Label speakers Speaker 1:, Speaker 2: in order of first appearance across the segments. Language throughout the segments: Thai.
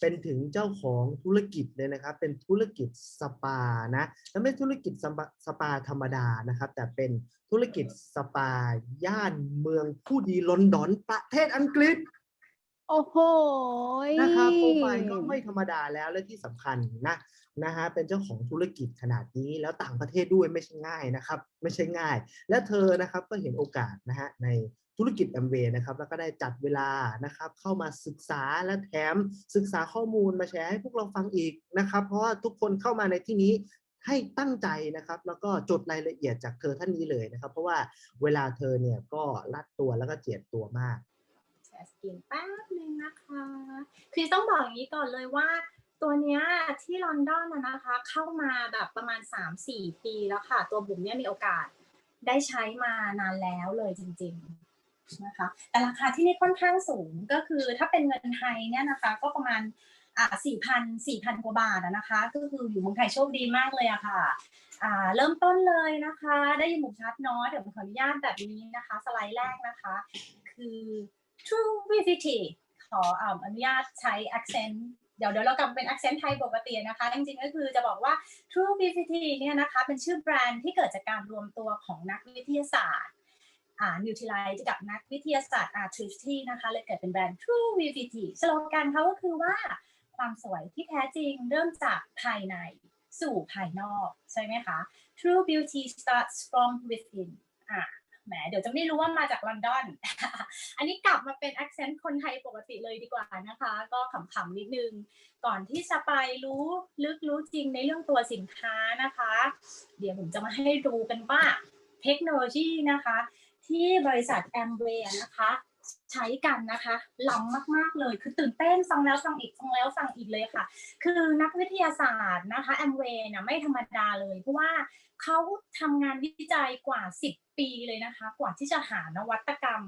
Speaker 1: เป็นถึงเจ้าของธุรกิจเลยนะครับ เป็นธุรกิจสปานะและไม่ธุรกิจสปาสปาธรรมดานะครับ แต่เป็นธุรกิจสปาย่านเมืองผู้ดีลอนดอนประเทศอังกฤษ
Speaker 2: โอ้โห
Speaker 1: นะครับโปรไฟล์ก็ไม่ธรรมดาแล้วและที่สำคัญนะนะฮะเป็นเจ้าของธุรกิจขนาดนี้แล้วต่างประเทศด้วยไม่ใช่ง่ายนะครับ ไม่ใช่ง่าย และเธอนะครับก็เห็นโอกาสนะฮะใน ธุรกิจแอมเวย์นะครับแล้วก็ได้จัดเวลานะครับเข้ามาศึกษาและแถมศึกษาข้อมูลมาแชร์ให้พวกเราฟังอีกนะครับ เพราะว่าทุกคนเข้ามาในที่นี้ให้ตั้งใจนะครับ แล้วก็จดรายละเอียดจากเธอท่านนี้เลยนะครับ เพราะว่าเวลาเธอเนี่ยก็รัดตัวแล้วก็เจียดตัวมาก
Speaker 3: แชร์สกรีนแป๊บนึงนะคะ คือต้องบอกอย่างนี้ก่อนเลยว่าตัวเนี้ยที่ลอนดอนนะคะเข้ามาแบบประมาณ 3-4 ปีแล้วค่ะ ตัวบุ๋มเนี่ยมีโอกาสได้ใช้มานานแล้วเลยจริง ๆ นะคะแต่ราคาที่นี่ค่อนข้างสูงก็คือถ้าเป็นเงินไทยเนี่ยนะคะก็ประมาณอ่าสี่พันสี่พันกว่าบาทนะคะ ก็คืออยู่เมืองไทยโชคดีมากเลยอะค่ะอ่าเริ่มต้นเลยนะคะ ได้ยินหมูชัดเนาะเดี๋ยวผมขออนุญาตแบบนี้นะคะ สไลด์แรกนะคะ คือ True VVT ขออนุญาตใช้ accent เดี๋ยวเดี๋ยวเรากลับเป็น accent ไทยปกตินะคะ จริงๆ ก็คือจะบอกว่า True VVT เนี่ยนะคะ เป็นชื่อแบรนด์ที่เกิดจากการรวมตัวของนักวิทยาศาสตร์ อ่า Nutilize กับนักวิทยาศาสตร์ Artistry นะคะเลยเกิดเป็นแบรนด์ True VVT สโลแกนเขาก็คือว่าความสวยที่แท้จริงเริ่มจากภายในสู่ภายนอกใช่ไหมคะ True beauty starts from within อะแหมเดี๋ยวจะไม่รู้ว่ามาจากลอนดอน อันนี้กลับมาเป็น accent คนไทยปกติเลยดีกว่านะคะ ก็ขำๆนิดนึง ก่อนที่จะไปรู้ลึกรู้จริงในเรื่องตัวสินค้านะคะ เดี๋ยวผมจะมาให้ดูกันว่าเทคโนโลยีนะคะ ที่บริษัท a m w a y นะคะ ใช้กันนะคะล้ำมากๆเลย คือตื่นเต้นฟังแล้วฟังอีกฟังแล้วฟังอีกเลยค่ะ คือนักวิทยาศาสตร์นะคะแอมเวย์นะไม่ธรรมดาเลย เพราะว่าเขาทำงานวิจัยกว่า 10 ปีเลยนะคะ กว่าที่จะหานวัตกรรม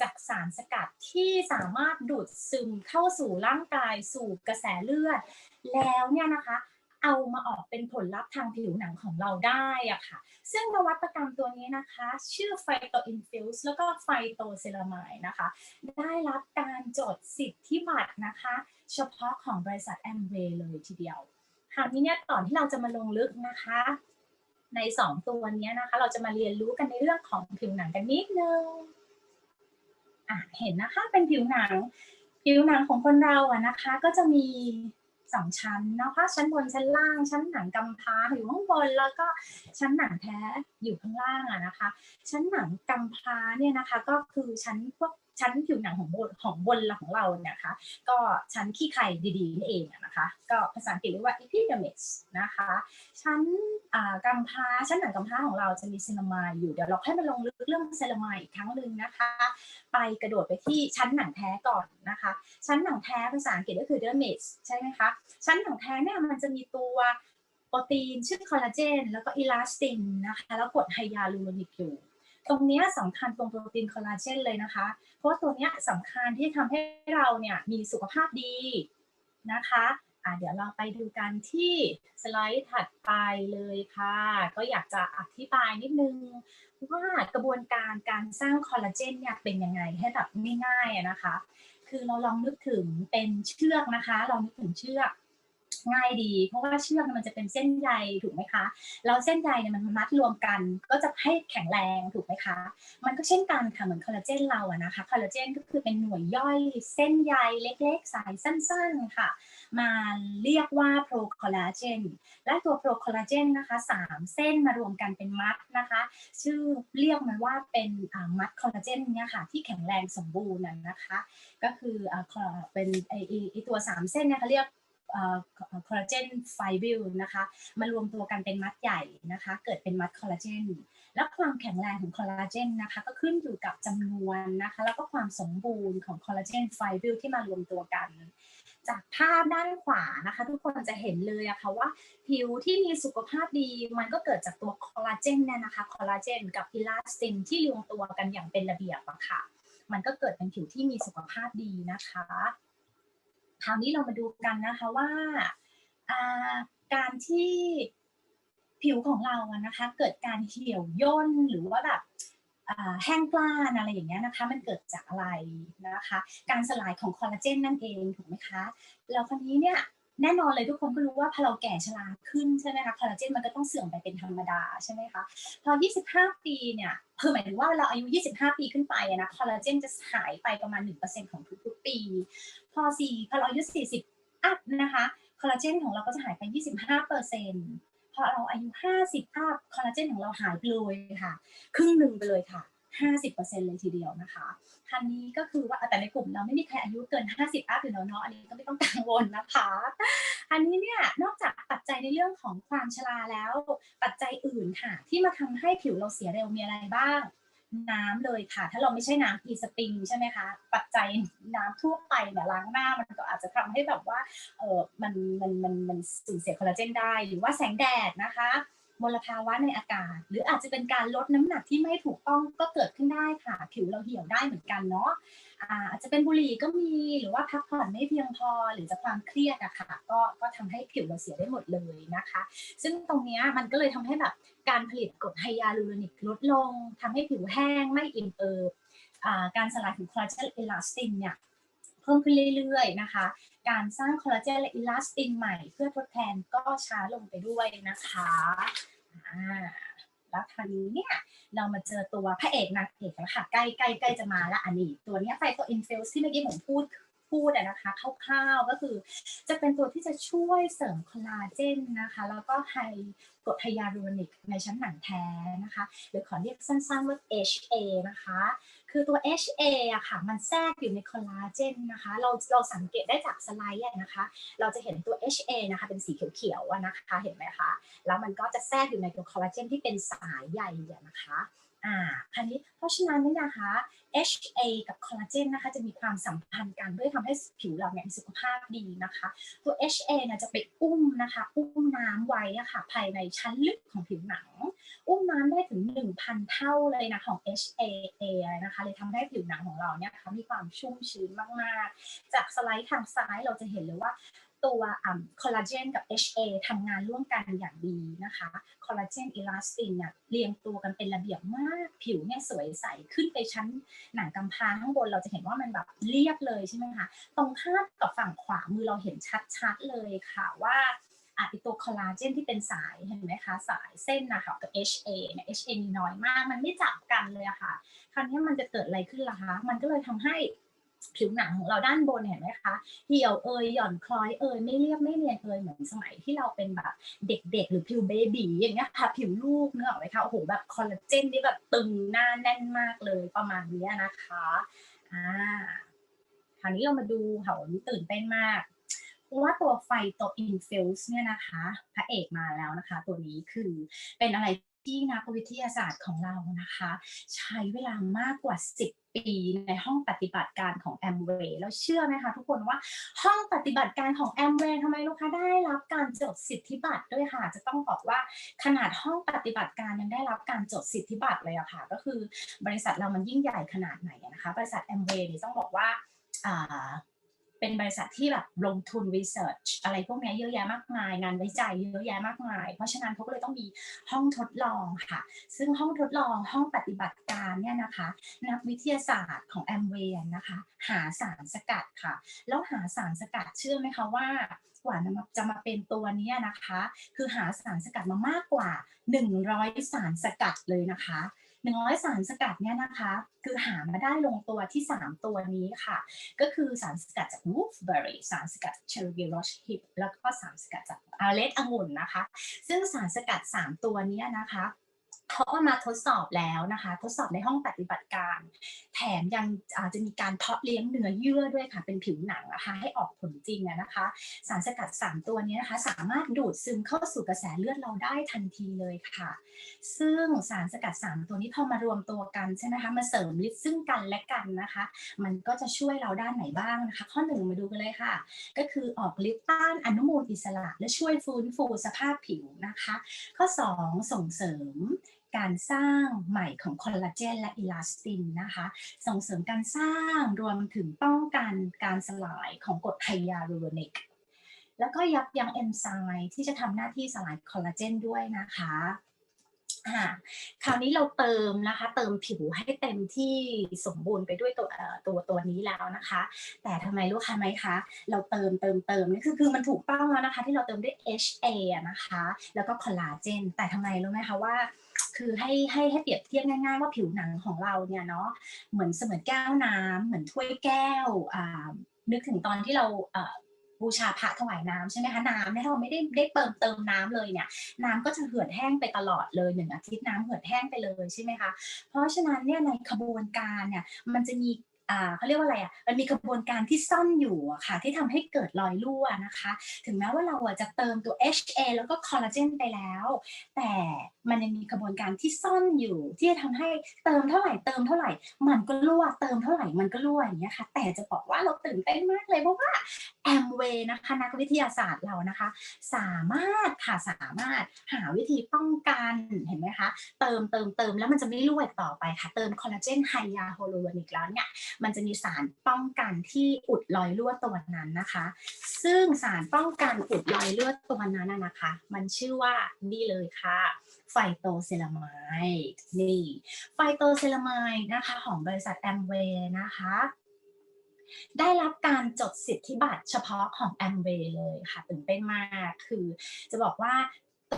Speaker 3: จากสารสกัดที่สามารถดูดซึมเข้าสู่ร่างกายสู่กระแสเลือด แล้วเนี่ยนะคะ เอามาออกเป็นผลลัพธ์ทางผิวหนังของเราได้อะค่ะ ซึ่งนวัตกรรมตัวนี้นะคะ ชื่อไฟโตอินฟิวส์แล้วก็ไฟโตเซรามายนะคะ ได้รับการจดสิทธิบัตรนะคะ เฉพาะของบริษัทแอมเวย์เลยทีเดียวคราวนี้เนี่ยก่อนที่เราจะมาลงลึกนะคะ ใน 2 ตัวนี้นะคะ เราจะมาเรียนรู้กันในเรื่องของผิวหนังกันนิดนึงอะเห็นนะคะเป็นผิวหนัง ผิวหนังของคนเราอะนะคะ ก็จะมี สองชั้นนะคะชั้นบนชั้นล่าง ชั้นหนังกำพร้าอยู่ข้างบนแล้วก็ชั้นหนังแท้อยู่ข้างล่างอะนะคะ ชั้นหนังกำพร้าเนี่ยนะคะก็คือชั้นพวก ชั้นผิวหนังของบนของบนของเราเนี่ยคะก็ชั้นขี้ไข่ดีๆนี่เองอะนะคะก็ภาษาอังกฤษเรียกว่า epidermis นะคะชั้นกำพร้าชั้นหนังกำพร้าของเราจะมีเซรามายอยู่เดี๋ยวเราค่อยมาลงลึกเรื่องเซรามายอีกครั้งหนึ่งนะคะ ไปกระโดดไปที่ชั้นหนังแท้ก่อนนะคะ ชั้นหนังแท้ภาษาอังกฤษก็คือ dermis ใช่ไหมคะชั้นหนังแท้เนี่ยมันจะมีตัวโปรตีนชื่อคอลลาเจนแล้วก็อิลาสตินนะคะแล้วกรดไฮยาลูโรนิกอยู่ ตรงนี้ยสำคัญตรงโปรตีนคอลลาเจนเลยนะคะ เพราะว่าตัวนี้ยสำคัญที่ทำให้เราเนี่ยมีสุขภาพดีนะคะะเดี๋ยวเราไปดูกันที่สไลด์ถัดไปเลยค่ะ ก็อยากจะอธิบายนิดนึงว่ากระบวนการการสร้างคอลลาเจนเนี่ยเป็นยังไงให้แบบง่ายๆนะคะ คือเราลองนึกถึงเป็นเชือกนะคะ ลองนึกถึงเชือก ง่ายดี เพราะว่าเชือกเนี่ยมันจะเป็นเส้นใยถูกไหมคะแล้วเส้นใยเนี่ยมันมัดรวมกัน ก็จะให้แข็งแรงถูกไหมคะ มันก็เช่นกันค่ะเหมือนคอลลาเจนเราอะนะคะคอลลาเจนก็คือเป็นหน่วยย่อยเส้นใยเล็กๆสายสั้นๆค่ะ มาเรียกว่าโปรคอลลาเจนและตัวโปรคอลลาเจนนะคะสามเส้นมารวมกันเป็นมัดนะคะ ชื่อเรียกมันว่าเป็นมัดคอลลาเจนเนี่ยค่ะที่แข็งแรงสมบูรณ์นะคะ ก็คืออ่าคอเป็นไอไอไอตัวสามเส้นเนี่ยเขาเรียก คอลลาเจนไฟบิลนะคะมารวมตัวกันเป็นมัดใหญ่นะคะ เกิดเป็นมัดคอลลาเจนและความแข็งแรงของคอลลาเจนนะคะ ก็ขึ้นอยู่กับจำนวนนะคะ แล้วก็ความสมบูรณ์ของคอลลาเจนไฟบิลที่มารวมตัวกัน จากภาพด้านขวานะคะ ทุกคนจะเห็นเลยอะค่ะว่าผิวที่มีสุขภาพดีมันก็เกิดจากตัวคอลลาเจนเนี่ยนะคะคอลลาเจนกับอิลาสตินที่รวมตัวกันอย่างเป็นระเบียบอะค่ะ มันก็เกิดเป็นผิวที่มีสุขภาพดีนะคะ คราวนี้เรามาดูกันนะคะว่าการที่ผิวของเราอะนะคะ เกิดการเหี่ยวย่นหรือว่าแบบแห้งกล้านอะไรอย่างเงี้ยนะคะ มันเกิดจากอะไรนะคะ การสลายของคอลลาเจนนั่นเองถูกไหมคะ แล้วคราวนี้เนี่ย แน่นอนเลยทุกคนก็รู้ว่าพอเราแก่ชราขึ้นใช่ไหมคะคอลลาเจนมันก็ต้องเสื่อมไปเป็นธรรมดาใช่ไหมคะพอ 25 ปีเนี่ยคือหมายถึงว่าเราอายุ 25 ปีขึ้นไปอะนะคอลลาเจนจะหายไปประมาณ 1%ของทุกๆปี พอสี่พอเราอายุ 40 อัพนะคะคอลลาเจนของเราก็จะหายไป 25%พอเราอายุ 50 อัพคอลลาเจนของเราหายไปเลยค่ะ ครึ่งหนึ่งไปเลยค่ะ 50%เลยทีเดียวนะคะทันนี้ก็คือว่าแต่ในกลุ่มเราไม่มีใครอายุเกิน 50อัพอยู่แล้วเนาะอันนี้ก็ไม่ต้องกังวลนะคะอันนี้เนี่ยนอกจากปัจจัยในเรื่องของความชราแล้ว ปัจจัยอื่นค่ะ ที่มาทำให้ผิวเราเสียเร็วมีอะไรบ้างน้ำเลยค่ะ ถ้าเราไม่ใช่น้ำอีสปริงใช่ไหมคะ ปัจจัยน้ำทั่วไปเนี่ยล้างหน้ามันก็อาจจะทำให้แบบว่าเออมันมันมันมันสูญเสียคอลลาเจนได้ หรือว่าแสงแดดนะคะ มลภาวะในอากาศ หรืออาจจะเป็นการลดน้ำหนักที่ไม่ถูกต้องก็เกิดขึ้นได้ค่ะ ผิวเราเหี่ยวได้เหมือนกันเนาะอาจจะเป็นบุหรี่ก็มีหรือว่าพักผ่อนไม่เพียงพอหรือจะความเครียดอะค่ะก็ก็ทำให้ผิวเราเสียได้หมดเลยนะคะ ซึ่งตรงเนี้ยมันก็เลยทำให้แบบการผลิตกรดไฮยาลูโรนิกลดลงทำให้ผิวแห้งไม่อิ่มเอิบการสลายของคอลลาเจนเอลาสตินเนี่ย เพิ่มขึ้นเรื่อยๆนะคะ การสร้างคอลลาเจนและอิลาสตินใหม่เพื่อทดแทนก็ช้าลงไปด้วยนะคะแล้วคราวนี้เนี่ยเรามาเจอตัวพระเอกนางเอกแล้วค่ะใกล้ใกล้ใกล้จะมาละอันนี้ ตัวเนี้ไฟโตอินเฟลที่เมื่อกี้ผมพูด พูดนะคะคร่าวๆก็คือจะเป็นตัวที่จะช่วยเสริมคอลลาเจนนะคะ แล้วก็ไฮกรดไฮยาลูโรนิกในชั้นหนังแท้นะคะ หรือขอเรียกสั้นๆว่า HA นะคะ คือตัว HA อะค่ะ มันแทรกอยู่ในคอลลาเจนนะคะ เราเราสังเกตได้จากสไลด์นะคะ เราจะเห็นตัว HA นะคะเป็นสีเขียวๆนะคะ เห็นไหมคะ แล้วมันก็จะแทรกอยู่ในตัวคอลลาเจนที่เป็นสายใยอะนะคะ อ่าคันนี้เพราะฉะนั้นนี่นะคะ HA กับคอลลาเจนนะคะจะมีความสัมพันธ์กันเพื่อทำให้ผิวเราเนี่ยมีสุขภาพดีนะคะ ตัว HA เนี่ยจะไปอุ้มนะคะ อุ้มน้ำไว้ะค่ะภายในชั้นลึกของผิวหนัง อุ้มน้ำได้ถึง 1,000 เท่าเลยนะของ HAA นะคะเลยทำให้ผิวหนังของเราเนี่ยนะคะมีความชุ่มชื้นมากๆ จากสไลด์ทางซ้ายเราจะเห็นเลยว่า ตัวคอลลาเจนกับ HA ทำงานร่วมกันอย่างดีนะคะ คอลลาเจนเอลาสตินเนี่ยเรียงตัวกันเป็นระเบียบมาก ผิวเนี่ยสวยใส ขึ้นไปชั้นหนังกำพร้าข้างบนเราจะเห็นว่ามันแบบเรียบเลยใช่ไหมคะ ตรงข้ามกับฝั่งขวามือเราเห็นชัดๆเลยค่ะว่าอะไอตัวคอลลาเจนที่เป็นสายเห็นไหมคะ สายเส้นนะคะกับ HA เนี่ย HA มีน้อยมาก มันไม่จับกันเลยอะค่ะ คราวนี้มันจะเกิดอะไรขึ้นล่ะคะ มันก็เลยทำให้ ผิวหนังของเราด้านบนเห็นไหมคะเหี่ยวเอยหย่อนคล้อยเอยไม่เรียบไม่เนียนเอยเหมือนสมัยที่เราเป็นแบบเด็กๆ หรือผิวเบบีอย่างเงี้ยค่ะผิวลูกเนื้อออกไหมคะโอ้โหแบบคอลลาเจนนี่แบบตึงหน้าแน่นมากเลยประมาณนี้นะคะอ่าคราวนี้เรามาดูค่ะวันนี้ตื่นเต้นมากเพราะว่าตัวไฟตัวอินฟิลส์เนี่ยนะคะ พระเอกมาแล้วนะคะ ตัวนี้คือเป็นอะไร ที่นักวิทยาศาสตร์ของเรานะคะ ใช้เวลามากกว่า 10ปีในห้องปฏิบัติการของแอมเวย์แล้วเชื่อไหมคะทุกคนว่าห้องปฏิบัติการของแอมเวย์ทำไมลูกค้าได้รับการจดสิทธิบัตรด้วยค่ะ จะต้องบอกว่าขนาดห้องปฏิบัติการยังได้รับการจดสิทธิบัตรเลยอะค่ะ ก็คือบริษัทเรามันยิ่งใหญ่ขนาดไหนนะคะ บริษัทแอมเวย์นี่ต้องบอกว่า เป็นบริษัทที่แบบลงทุน research อะไรพวกนี้เยอะแยะมากมาย งานวิจัยเยอะแยะมากมาย เพราะฉะนั้นเขาก็เลยต้องมีห้องทดลองค่ะ ซึ่งห้องทดลองห้องปฏิบัติการเนี่ยนะคะ นักวิทยาศาสตร์ของแอมเวย์นะคะ หาสารสกัดค่ะ แล้วหาสารสกัดเชื่อไหมคะว่ากว่าจะมาเป็นตัวนี้นะคะ คือหาสารสกัดมามากกว่า 100 สารสกัดเลยนะคะ หนึ่งร้อยสารสกัดเนี่ยนะคะ คือหามาได้ลงตัวที่ 3 ตัวนี้ค่ะ ก็คือสารสกัดจาก wolfberry สารสกัดจาก cherry rush hip แล้วก็สารสกัดจากอาเลตองุ่นนะคะ ซึ่งสารสกัด 3 ตัวเนี้นะคะ เขาเอามาทดสอบแล้วนะคะ ทดสอบในห้องปฏิบัติการ แถมยังอาจจะมีการเพาะเลี้ยงเนื้อเยื่อด้วยค่ะ เป็นผิวหนังนะคะให้ออกผลจริงนะคะ สารสกัด 3 ตัวนี้นะคะ สามารถดูดซึมเข้าสู่กระแสเลือดเราได้ทันทีเลยค่ะ ซึ่งสารสกัด 3 ตัวนี้พอมารวมตัวกันใช่ไหมคะมาเสริมฤทธิ์ซึ่งกันและกันนะคะ มันก็จะช่วยเราด้านไหนบ้างนะคะ ข้อหนึ่งมาดูกันเลยค่ะ ก็คือออกฤทธิ์ต้านอนุมูลอิสระ และช่วยฟื้นฟูสภาพผิวนะคะ ข้อ 2 ส่งเสริม การสร้างใหม่ของคอลลาเจนและอิลาสตินนะคะส่งเสริมการสร้างรวมถึงป้องกันการสลายของกรดไฮยาลูโรนิกแล้วก็ยับยั้งเอนไซม์ที่จะทำหน้าที่สลายคอลลาเจนด้วยนะคะคราวนี้เราเติมนะคะ เติมผิวให้เต็มที่สมบูรณ์ไปด้วยตัวตัวตัวนี้แล้วนะคะ แต่ทำไมรู้คะไหมคะเราเติมเติมเติมนี่คือคือมันถูกต้องแล้วนะคะ ที่เราเติมด้วย HA นะคะ แล้วก็คอลลาเจนแต่ทำไมรู้ไหมคะว่า คือให้ให้ให้เปรียบเทียบง่ายๆ ว่าผิวหนังของเราเนี่ยเนาะเหมือนเสมือนแก้วน้ำเหมือนถ้วยแก้วอ่านึกถึงตอนที่เราเบูชาพระถวายน้ำใช่ไหมคะน้ำเนี่ยถ้าเราไม่ได้ได้เติมเติมน้ำเลยเนี่ยน้ำก็จะเหือดแห้งไปตลอดเลยหนึ่งอาทิตย์น้ำเหือดแห้งไปเลยใช่ไหมคะเพราะฉะนั้นเนี่ยในขบวนการเนี่ยมันจะมี เขาเรียกว่าอะไรอะ มันมีกระบวนการที่ซ่อนอยู่อะค่ะที่ทำให้เกิดรอยรั่วนะคะ ถึงแม้ว่าเราจะเติมตัว HA แล้วก็คอลลาเจนไปแล้ว แต่มันยังมีกระบวนการที่ซ่อนอยู่ ที่จะทำให้เติมเท่าไหร่เติมเท่าไหร่ มันก็รั่วเติมเท่าไหร่มันก็รั่วอย่างเงี้ยค่ะ แต่จะบอกว่าเราตื่นเต้นมากเลยเพราะว่าแอมเวนะคะนักวิทยาศาสตร์เรานะคะ สามารถค่ะสามารถหาวิธีป้องกันเห็นไหมคะ เติมเติมเติมแล้วมันจะไม่รั่วต่อไปค่ะ เติมคอลลาเจนไฮยาโฮโลนิกแล้วเนี่ยมันจะมีสารป้องกันที่อุดรอยรั่วตัวนั้นนะคะ ซึ่งสารป้องกันอุดรอยรั่วตัวนั้นนะคะ มันชื่อว่านี่เลยค่ะไฟโตเซรามด์นี่ไฟโตเซรามด์นะคะของบริษัทแอมเวย์นะคะได้รับการจดสิทธิบัตรเฉพาะของแอมเวย์เลยค่ะตื่นเต้นมากคือจะบอกว่า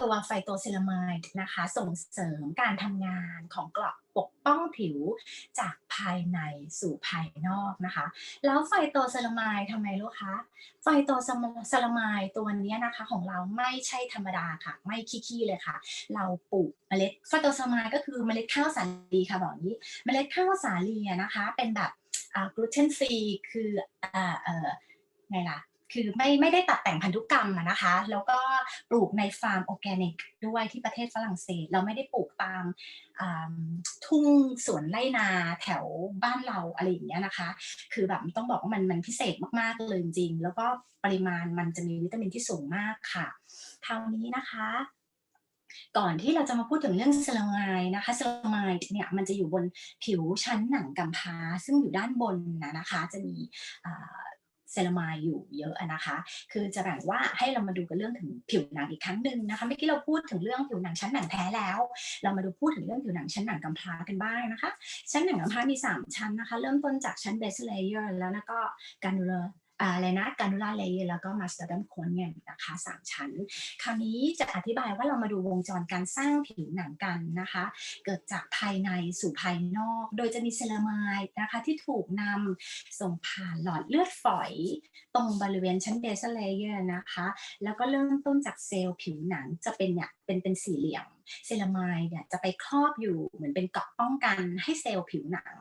Speaker 3: ตัวไฟโตเซรามด์นะคะ ส่งเสริมการทำงานของเกราะปกป้องผิวจากภายในสู่ภายนอกนะคะ แล้วไฟโตเซรามด์ทำไมรู้คะไฟโตเซรามด์ตัวนี้นะคะของเราไม่ใช่ธรรมดาค่ะ ไม่ขี้ๆเลยค่ะ เราปลูกเมล็ดไฟโตเซรามด์ก็คือเมล็ดข้าวสาลีค่ะบอกอย่างนี้ เมล็ดข้าวสาลีนะคะ เป็นแบบกลูเตนฟรีคืออ่าเออไงล่ะ คือไม่ไม่ได้ตัดแต่งพันธุกรรมนะคะ แล้วก็ปลูกในฟาร์มออร์แกนิกด้วยที่ประเทศฝรั่งเศส เราไม่ได้ปลูกตามทุ่งสวนไรนาแถวบ้านเราอะไรอย่างเงี้ยนะคะ คือแบบต้องบอกว่ามันมันพิเศษมากๆเลยจริง แล้วก็ปริมาณมันจะมีวิตามินที่สูงมากค่ะคราวนี้นะคะก่อนที่เราจะมาพูดถึงเรื่องเซรามายนะคะเซรามายเนี่ยมันจะอยู่บนผิวชั้นหนังกำพร้าซึ่งอยู่ด้านบนนะนะคะ จะมี เซรามายอยู่เยอะนะคะ คือจะแบ่งว่าให้เรามาดูกันเรื่องถึงผิวหนังอีกครั้งหนึ่งนะคะเมื่อกี้เราพูดถึงเรื่องผิวหนังชั้นหนังแท้แล้ว เรามาดูพูดถึงเรื่องผิวหนังชั้นหนังกำพร้ากันบ้างนะคะ ชั้นหนังกำพร้ามี 3 ชั้นนะคะ เริ่มต้นจากชั้นเบสเลเยอร์แล้วก็การดูเลอ อะไรนะการดูแลเลเยอร์แล้วก็มาสเตอร์ดัมโคนเนี่ยนะคะสามชั้น คราวนี้จะอธิบายว่าเรามาดูวงจรการสร้างผิวหนังกันนะคะ เกิดจากภายในสู่ภายนอก โดยจะมีเซรามายนะคะที่ถูกนำส่งผ่านหลอดเลือดฝอย ตรงบริเวณชั้นเบสเลเยอร์นะคะ แล้วก็เริ่มต้นจากเซลล์ผิวหนังจะเป็นเนี่ยเป็นเป็นสี่เหลี่ยม เซรามายเนี่ยจะไปครอบอยู่เหมือนเป็นเกราะป้องกันให้เซลล์ผิวหนัง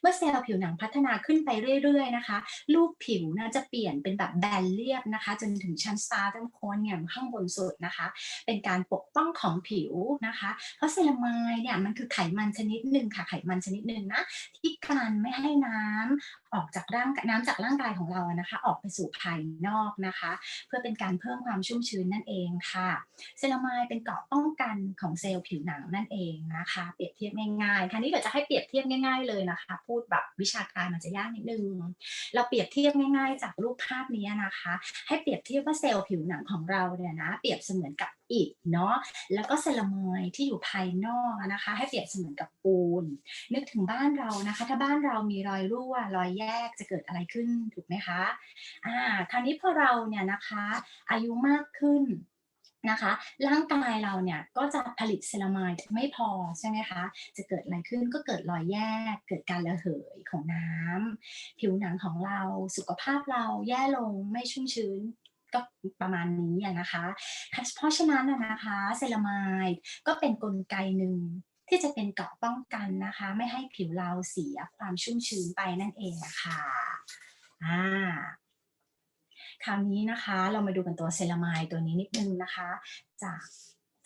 Speaker 3: เมื่อเซลล์ผิวหนังพัฒนาขึ้นไปเรื่อยๆนะคะรูปผิวนะจะเปลี่ยนเป็นแบบแบนเรียบนะคะ จนถึงชั้นสตาร์ดัมโคนเนี่ยข้างบนสุดนะคะ เป็นการปกป้องของผิวนะคะ เพราะเซรามายเนี่ยมันคือไขมันชนิดหนึ่งค่ะไขมันชนิดหนึ่งนะที่กันไม่ให้น้ำออกจากร่างน้ำจากร่างกายของเราอะนะคะ ออกไปสู่ภายนอกนะคะ เพื่อเป็นการเพิ่มความชุ่มชื้นนั่นเองค่ะ เซรามายเป็นเกราะป้องกันของเซลล์ผิวหนังนั่นเองนะคะ เปรียบเทียบง่ายๆคราวนี้เดี๋ยวจะให้เปรียบเทียบง่าย ๆเลยนะคะ พูดแบบวิชาการมันจะยากนิดนึง เราเปรียบเทียบง่าย ๆ จากรูปภาพนี้นะคะ ให้เปรียบเทียบว่าเซลล์ผิวหนังของเราเนี่ยนะเปรียบเสมือนกับอิฐเนาะแล้วก็เซรามายที่อยู่ภายนอกนะคะ ให้เปรียบเสมือนกับปูน นึกถึงบ้านเรานะคะ ถ้าบ้านเรามีรอยรั่วรอยแยกจะเกิดอะไรขึ้นถูกไหมคะอ่าคราวนี้พอเราเนี่ยนะคะ อายุมากขึ้น นะคะ ร่างกายเราเนี่ยก็จะผลิตเซรามายไม่พอใช่ไหมคะ จะเกิดอะไรขึ้นก็เกิดรอยแยก เกิดการระเหยของน้ำผิวหนังของเราสุขภาพเราแย่ลงไม่ชุ่มชื้นก็ประมาณนี้นะคะ เพราะฉะนั้นนะนะคะเซรามายก็เป็นนกลไกหนึ่งที่จะเป็นเกราะป้องกันนะคะ ไม่ให้ผิวเราเสียความชุ่มชื้นไปนั่นเองนะคะอ่า คราวนี้นะคะ เรามาดูกันตัวเซรามายตัวนี้นิดนึงนะคะ จาก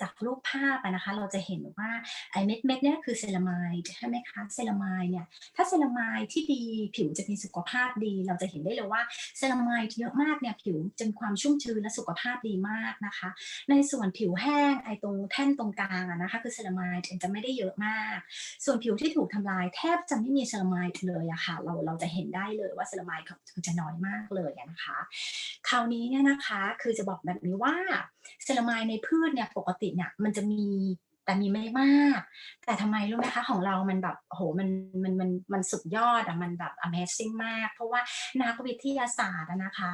Speaker 3: จากรูปภาพนะคะ เราจะเห็นว่าไอเม็ดเม็ดๆเนี่ยคือเซรามายใช่ไหมคะเซรามายเนี่ยถ้าเซรามายที่ดีผิวจะมีสุขภาพดี เราจะเห็นได้เลยว่าเซรามายเยอะมากเนี่ยผิวจะมีความชุ่มชื้นและสุขภาพดีมากนะคะ ในส่วนผิวแห้งไอตรงแท่นตรงกลางนะคะ คือเซรามายจะไม่ได้เยอะมาก ส่วนผิวที่ถูกทำลายแทบจะไม่มีเซรามายเลยอะค่ะเราเราจะเห็นได้เลยว่าเซรามายคือจะน้อยมากเลยนะคะ คราวนี้เนี่ยนะคะคือจะบอกแบบนี้ว่าเซรามายในพืชเนี่ยปกติเนี่ยมันจะมีแต่มีไม่มาก แต่ทำไมรู้ไหมคะของเรามันแบบโหมันมันมันมันสุดยอดอะมันแบบ Amazing มาก เพราะว่านักวิทยาศาสตร์นะคะ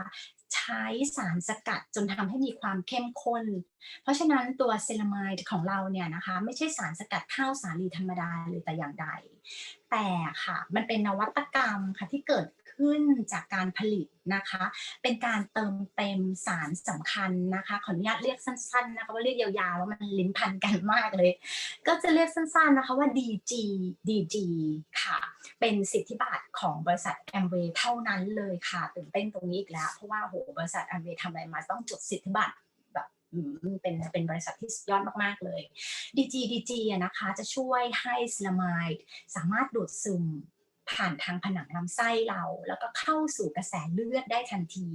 Speaker 3: ใช้สารสกัดจนทำให้มีความเข้มข้น เพราะฉะนั้นตัวเซรามายด์ของเราเนี่ยนะคะ ไม่ใช่สารสกัดข้าวสาลีธรรมดาเลยแต่อย่างใด แต่ค่ะ มันเป็นนวัตกรรมค่ะที่เกิดขึ้นจากการผลิตนะคะ เป็นการเติมเต็มสารสำคัญนะคะขออนุญาตเรียกสั้นๆนะคะว่าเรียกยาวๆแล้วมันลิ้นพันกันมากเลย ก็จะเรียกสั้นๆนะคะว่า DG DG ค่ะ เป็นสิทธิบัตรของบริษัทแอมเวย์เท่านั้นเลยค่ะตื่นเต้นตรงนี้อีกแล้ว เพราะว่าโหบริษัทแอมเวย์ทำอะไรมาต้องจดสิทธิบัตร เป็นเป็นบริษัทที่ยอดมาก ๆ เลย DG DG นะคะจะช่วยให้สลามายด์สามารถดูดซึมผ่านทางผนังลำไส้เรา แล้วก็เข้าสู่กระแสเลือดได้ทันที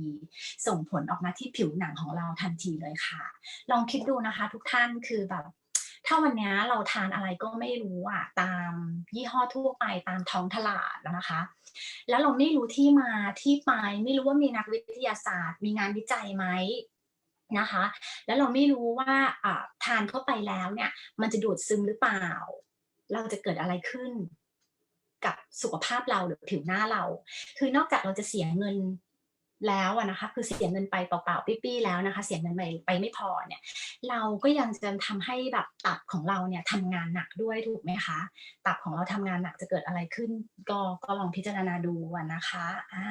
Speaker 3: ส่งผลออกมาที่ผิวหนังของเราทันทีเลยค่ะ ลองคิดดูนะคะ ทุกท่านคือแบบถ้าวันนี้เราทานอะไรก็ไม่รู้อะตามยี่ห้อทั่วไปตามท้องตลาดนะคะ แล้วเราไม่รู้ที่มาที่ไปไม่รู้ว่ามีนักวิทยาศาสตร์ มีงานวิจัยไหม นะคะ แล้วเราไม่รู้ว่าทานเข้าไปแล้วเนี่ย มันจะดูดซึมหรือเปล่า เราจะเกิดอะไรขึ้นกับสุขภาพเราหรือผิวหน้าเรา คือนอกจากเราจะเสียเงิน แล้วนะคะคือเสียเงินไปเปล่าๆปี้ๆแล้วนะคะ เสียเงินไปไปไม่พอเนี่ย เราก็ยังจะทำให้แบบตับของเราเนี่ยทำงานหนักด้วยถูกไหมคะ ตับของเราทำงานหนักจะเกิดอะไรขึ้น ก็ก็ลองพิจารณาดูนะคะอ่า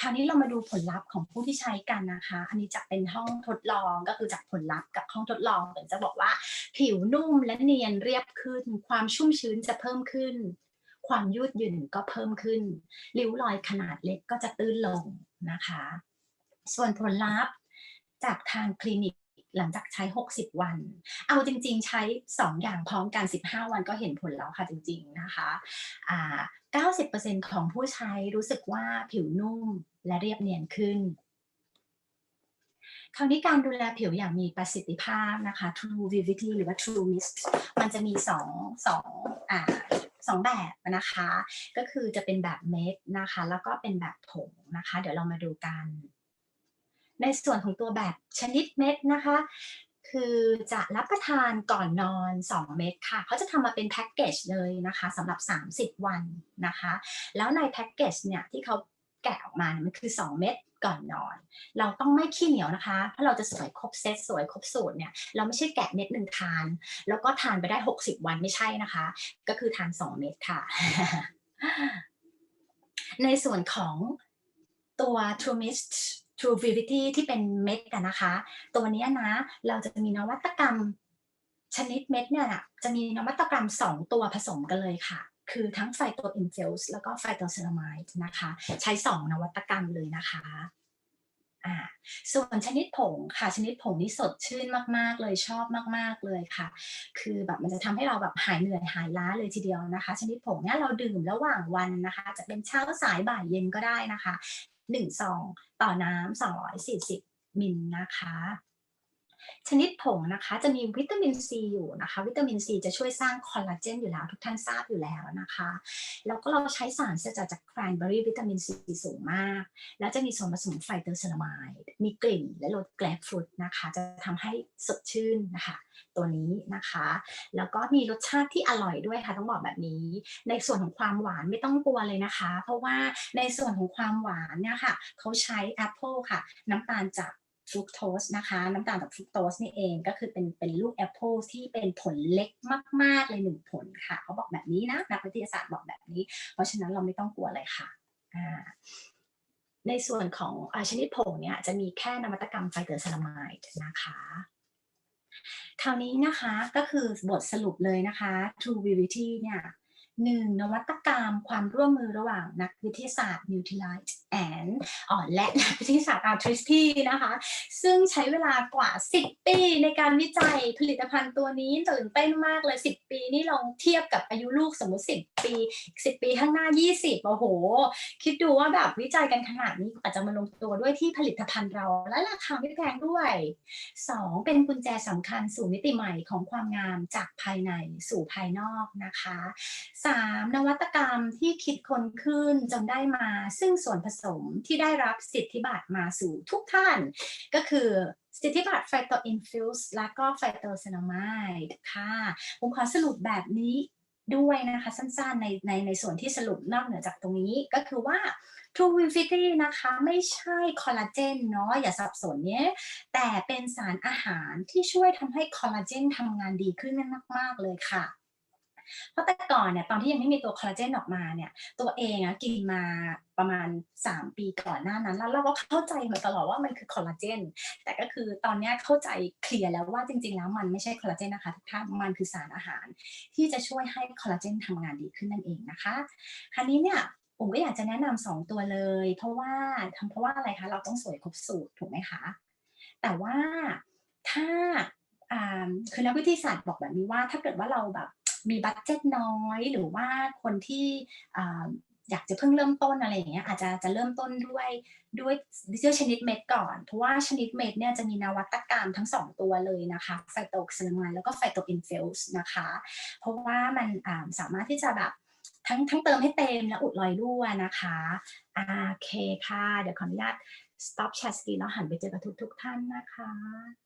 Speaker 3: คราวนี้เรามาดูผลลัพธ์ของผู้ที่ใช้กันนะคะ อันนี้จะเป็นห้องทดลองก็คือจากผลลัพธ์กับห้องทดลองเหมือนจะบอกว่า ผิวนุ่มและเนียนเรียบขึ้น ความชุ่มชื้นจะเพิ่มขึ้น ความยืดหยุ่นก็เพิ่มขึ้นริ้วรอยขนาดเล็กก็จะตื้นลง นะคะ ส่วนผลลัพธ์จากทางคลินิกหลังจากใช้ 60 วัน เอาจริง ๆ ใช้ 2 อย่างพร้อมกัน 15 วันก็เห็นผลแล้วค่ะจริง ๆ นะคะอ่า90%ของผู้ใช้รู้สึกว่าผิวนุ่มและเรียบเนียนขึ้น คราวนี้การดูแลผิวอย่างมีประสิทธิภาพนะคะ True Vivity หรือว่า True Mist มันจะมีสองสองอ่า สองแบบนะคะ ก็คือจะเป็นแบบเม็ดนะคะ แล้วก็เป็นแบบผงนะคะ เดี๋ยวเรามาดูกัน ในส่วนของตัวแบบชนิดเม็ดนะคะ คือจะรับประทานก่อนนอน 2 เม็ดค่ะเขาจะทำมาเป็นแพ็กเกจเลยนะคะสำหรับ 30 วันนะคะ แล้วในแพ็กเกจเนี่ยที่เขาแกะออกมา มันคือ 2 เม็ด ก่อนนอน เราต้องไม่ขี้เหนียวนะคะถ้าเราจะสวยครบเซตสวยครบสูตรเนี่ยเราไม่ใช่แกะเม็ดหนึ่งทาน แล้วก็ทานไปได้ 60 วันไม่ใช่นะคะ ก็คือทาน 2 เม็ดค่ะ ในส่วนของตัว True Mist True Vivity ที่เป็นเม็ดกันนะคะ ตัวเนี้ยนะเราจะมีนวัตกรรมชนิดเม็ดเนี่ยจะมีนวัตกรรม 2 ตัวผสมกันเลยค่ะ คือทั้งไฟโตอินเฟลส์แล้วก็ไฟโตเซรามายนะคะ ใช้ 2 นวัตกรรมเลยนะคะอ่าส่วนชนิดผงค่ะชนิดผงนี่สดชื่นมาก ๆ เลยชอบมาก ๆ เลยค่ะ คือแบบมันจะทำให้เราแบบหายเหนื่อยหายล้าเลยทีเดียวนะคะ ชนิดผงเนี่ยเราดื่มระหว่างวันนะคะ จะเป็นเช้าสายบ่ายเย็นก็ได้นะคะหนึ่งซองต่อน้ำ240มิลนะคะ ชนิดผงนะคะจะมีวิตามินซีอยู่นะคะ วิตามินซีจะช่วยสร้างคอลลาเจนอยู่แล้ว ทุกท่านทราบอยู่แล้วนะคะ แล้วก็เราใช้สารสกัดจากแครนเบอรี่วิตามินซีสูงมาก แล้วจะมีส่วนผสมไฟเตอร์เซรามายด์มีกลิ่นและรสแกลบฟรุตนะคะ จะทำให้สดชื่นนะคะตัวนี้นะคะ แล้วก็มีรสชาติที่อร่อยด้วยค่ะต้องบอกแบบนี้ ในส่วนของความหวานไม่ต้องกลัวเลยนะคะ เพราะว่าในส่วนของความหวานเนี่ยค่ะเขาใช้แอปเปิลค่ะ น้ำตาลจาก ฟรุกโตสนะคะ น้ำตาลจากฟรุกโตสนี่เองก็คือเป็นเป็นลูกแอปเปิลที่เป็นผลเล็กมาก ๆ เลยหนึ่งผลค่ะ เขาบอกแบบนี้นะ นักวิทยาศาสตร์บอกแบบนี้ เพราะฉะนั้นเราไม่ต้องกลัวเลยค่ะในส่วนของอชนิดผงเนี่ยจะมีแค่นวัตกรรมไฟเตอร์เซรามายด์นะคะคราวนี้นะคะก็คือบทสรุปเลยนะคะ True Vivity เนี่ย หนึ่งนวัตกรรมความร่วมมือระหว่างนักวิทยาศาสตร์ Nutilite and อ่อและนักวิทยาศาสตร์ Artistry นะคะ ซึ่งใช้เวลากว่า 10 ปีในการวิจัยผลิตภัณฑ์ตัวนี้ตื่นเต้นมากเลย 10 ปีนี่ลองเทียบกับอายุลูกสมมติ 10 ปี 10 ปีข้างหน้า 20 โอ้โห คิดดูว่าแบบวิจัยกันขนาดนี้อาจจะมาลงตัวด้วยที่ผลิตภัณฑ์เรา และราคาไม่แพงด้วย 2. เป็นกุญแจสำคัญสู่มิติใหม่ของความงามจากภายในสู่ภายนอกนะคะ 3. นวัตกรรมที่คิดค้นขึ้นจนได้มา ซึ่งส่วนผสมที่ได้รับสิทธิบัตรมาสู่ทุกท่าน ก็คือสิทธิบัตรไฟโตอินฟิวส์และก็ไฟโตเซนามายค่ะ ผมขอสรุปแบบนี้ด้วยนะคะสั้นๆในในในส่วนที่สรุปนอกเหนือจากตรงนี้ก็คือว่า True w i n f i t y นะคะไม่ใช่คอลลาเจนเนาะอย่าสับสนเนี้ยแต่เป็นสารอาหารที่ช่วยทำให้คอลลาเจนทำงานดีขึ้นมากๆเลยค่ะ เพราะแต่ก่อนเนี่ยตอนที่ยังไม่มีตัวคอลลาเจนออกมาเนี่ยตัวเองอะกินมาประมาณ 3 ปีก่อนหน้านั้น แล้วเราก็เข้าใจมาตลอดว่ามันคือคอลลาเจนแต่ก็คือตอนนี้เข้าใจเคลียร์แล้วว่าจริง ๆ แล้วมันไม่ใช่คอลลาเจนนะคะทุกท่านมันคือสารอาหาร ที่จะช่วยให้คอลลาเจนทำงานดีขึ้นนั่นเองนะคะคราวนี้เนี่ยผมก็อยากจะแนะนำสองตัวเลย เพราะว่าทำเพราะว่าอะไรคะเราต้องสวยครบสูตรถูกไหมคะ แต่ว่าถ้าคือนักวิทยาศาสตร์บอกแบบนี้ว่า ถ้าเกิดว่าเราแบบ มีบัตเจ็ตน้อยหรือว่าคนที่อยากจะเพิ่งเริ่มต้นอะไรอย่างเงี้ยอาจจะจะเริ่มต้นด้วยด้วยด้วยชนิดเม็ดก่อน เพราะว่าชนิดเม็ดเนี่ยจะมีนวัตกรรมทั้งสองตัวเลยนะคะไฟโตกซานามายแล้วก็ไฟโตอินเฟลส์นะคะ เพราะว่ามันสามารถที่จะแบบทั้งทั้งเติมให้เต็มและอุดรอยรั่วนะคะโอเคค่ะ เดี๋ยวขออนุญาต stop chat screen แล้วหันไปเจอกับทุกทุกท่านนะคะ